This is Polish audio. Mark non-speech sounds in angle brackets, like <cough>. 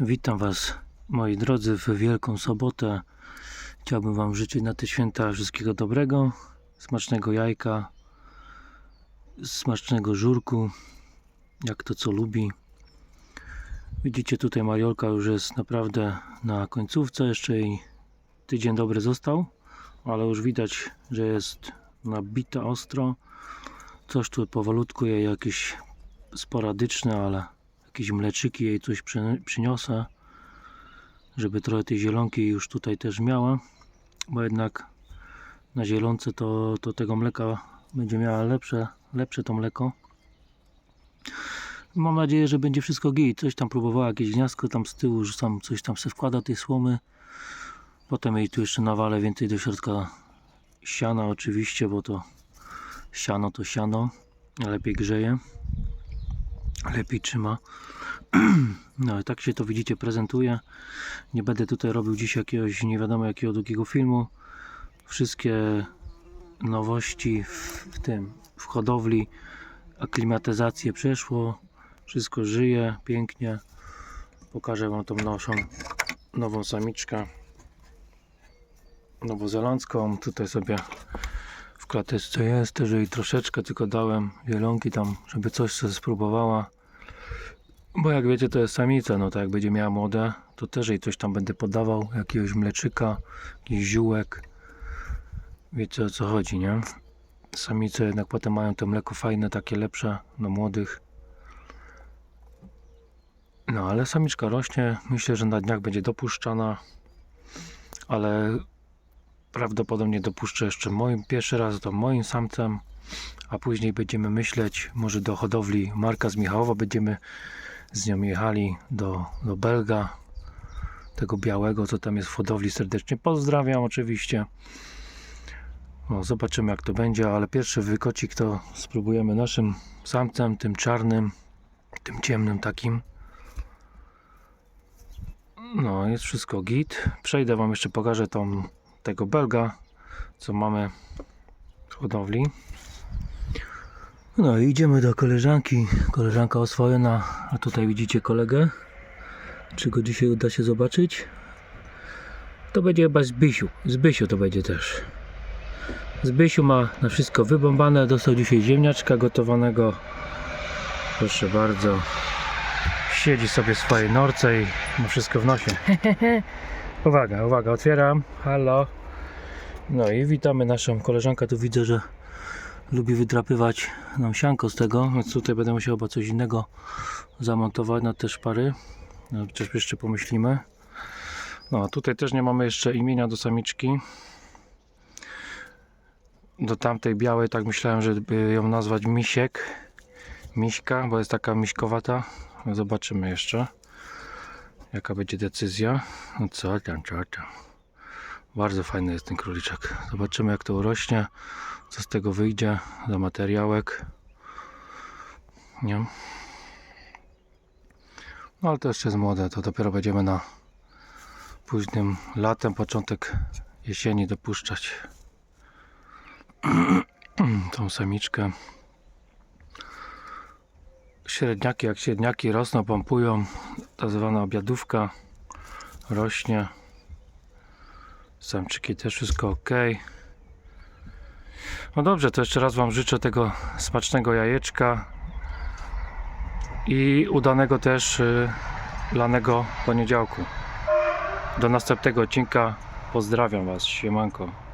Witam Was, moi drodzy, w Wielką Sobotę. Chciałbym Wam życzyć na te święta wszystkiego dobrego, smacznego jajka, smacznego żurku, jak to co lubi. Widzicie tutaj Mariolka już jest naprawdę na końcówce, jeszcze jej tydzień dobry został, ale już widać, że jest nabita ostro. Coś tu powolutku jej jakieś sporadyczne, ale jakieś mleczyki jej coś przy, przyniosę, żeby trochę tej zielonki już tutaj też miała, bo jednak na zielonce to, to tego mleka będzie miała lepsze, lepsze to mleko. Mam nadzieję, że będzie wszystko git. Coś tam próbowała, jakieś gniazdko tam z tyłu, że tam coś tam se wkłada tej słomy. Potem jej tu jeszcze nawalę więcej do środka siana oczywiście, bo to siano to siano, lepiej grzeje, lepiej trzyma. <clears throat> No i tak się to widzicie prezentuje. Nie będę tutaj robił dziś jakiegoś nie wiadomo jakiego długiego filmu. Wszystkie nowości w, tym, w hodowli, aklimatyzację przeszło. Wszystko żyje pięknie. Pokażę Wam tą naszą nową samiczkę nowozelandzką. Tutaj sobie w klateczce jest, też jej troszeczkę tylko dałem zielonki tam, żeby coś sobie spróbowała. Bo jak wiecie, to jest samica, no to jak będzie miała młode, to też jej coś tam będę podawał, jakiegoś mleczyka, jakiś ziółek. Wiecie o co chodzi, nie? Samice jednak potem mają to mleko fajne, takie lepsze, no młodych. No ale samiczka rośnie, myślę, że na dniach będzie dopuszczana, ale prawdopodobnie dopuszczę jeszcze moim pierwszy raz to moim samcem, a później będziemy myśleć, może do hodowli Marka z Michałowa będziemy z nią jechali do, do Belga, tego białego, co tam jest w hodowli. Serdecznie pozdrawiam oczywiście. No, zobaczymy jak to będzie, ale pierwszy wykocik to spróbujemy naszym samcem, tym czarnym, tym ciemnym takim. No, jest wszystko git. Przejdę Wam jeszcze, pokażę tą, tego Belga, co mamy w hodowli. No i idziemy do koleżanki. Koleżanka oswojona, a tutaj widzicie kolegę. Czy go dzisiaj uda się zobaczyć? To będzie chyba Zbysiu. Zbysiu to będzie też. Zbysiu ma na wszystko wybąbane. Dostał dzisiaj ziemniaczka gotowanego. Proszę bardzo. Siedzi sobie w swojej norce i ma wszystko w nosie. <laughs> uwaga, uwaga, otwieram. Halo. No i witamy naszą koleżankę. Tu widzę, że lubi wydrapywać nam sianko z tego, więc tutaj będę musiał chyba coś innego zamontować na te szpary. No, chociaż jeszcze pomyślimy. No, a tutaj też nie mamy jeszcze imienia do samiczki. Do tamtej białej, tak myślałem, żeby ją nazwać Misiek. Miśka, bo jest taka miśkowata. Zobaczymy jeszcze, jaka będzie decyzja. No co tam, co tam. Bardzo fajny jest ten króliczek. Zobaczymy, jak to urośnie co z tego wyjdzie za materiałek. Nie? No ale to jeszcze jest młode, to dopiero będziemy na późnym latem, początek jesieni dopuszczać <clears throat> tą samiczkę. Średniaki, jak średniaki rosną, pompują, tak zwana obiadówka rośnie. Samczyki też wszystko ok. No dobrze, to jeszcze raz Wam życzę tego smacznego jajeczka i udanego też y, lanego poniedziałku. Do następnego odcinka. Pozdrawiam Was. Siemanko.